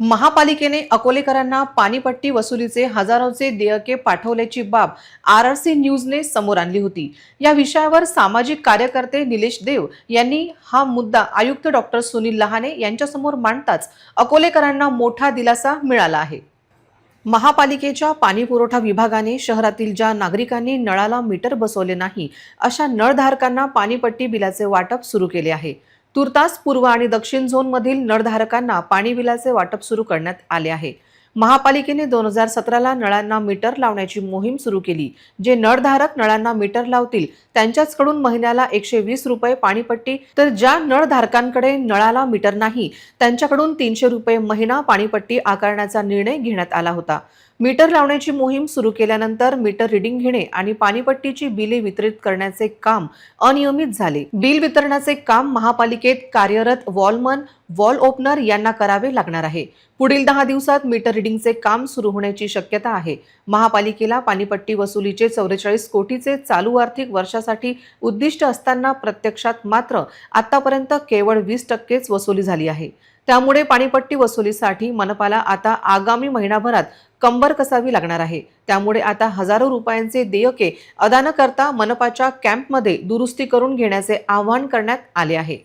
महापालिकेने अकोलेकरांना पाणीपट्टी वसुलीचे हजारोचे देयके पाठवल्याची बाब आर आर सी न्यूजने समोर आणली होती. या विषयावर सामाजिक कार्यकर्ते निलेश देव यांनी हा मुद्दा आयुक्त डॉक्टर सुनील लहाने यांच्यासमोर मांडताच अकोलेकरांना मोठा दिलासा मिळाला आहे. महापालिकेच्या पाणीपुरवठा विभागाने शहरातील ज्या नागरिकांनी नळाला मीटर बसवले नाही अशा नळधारकांना पाणीपट्टी बिलाचे वाटप सुरू केले आहे. तुर्तास पूर्व आणि दक्षिण झोनमधील नळधारकांना पाणी बिलाचे वाटप सुरू करण्यात आले आहे. महापालिकेने दोन हजार सतराला नळांना मीटर लावण्याची मोहीम सुरू केली. जे नळधारक नळांना मीटर लावतील त्यांच्याचकडून महिन्याला एकशे वीस रुपये पाणीपट्टी तर ज्या नळधारकांकडे नळाला मीटर नाही त्यांच्याकडून तीनशे रुपये महिना पाणीपट्टी आकारण्याचा निर्णय घेण्यात आला होता. मीटर लावण्याची मोहीम सुरू केल्यानंतर मीटर रिडिंग घेणे आणि पाणीपट्टीची बिले वितरित करण्याचे काम अनियमित झाले. बिल वितरणाचे काम महापालिकेत कार्यरत वॉलमन वॉल ओपनर यांना करावे लागणार आहे. पुढील दहा दिवसात मीटर रिडिंगचे काम सुरू होण्याची शक्यता आहे. महापालिकेला पाणीपट्टी वसुलीचे चौवेचाळीस कोटीचे चालू आर्थिक वर्षासाठी उद्दिष्ट असताना प्रत्यक्षात मात्र आतापर्यंत केवळ वीस टक्केच वसुली झाली आहे. त्यामुळे पाणीपट्टी वसुलीसाठी मनपाला आता आगामी महिनाभरात कंबर कसावी लागणार आहे. त्यामुळे आता हजारो रुपयांचे देयके अदा न करता मनपाच्या कॅम्पमध्ये दुरुस्ती करून घेण्याचे आवाहन करण्यात आले आहे.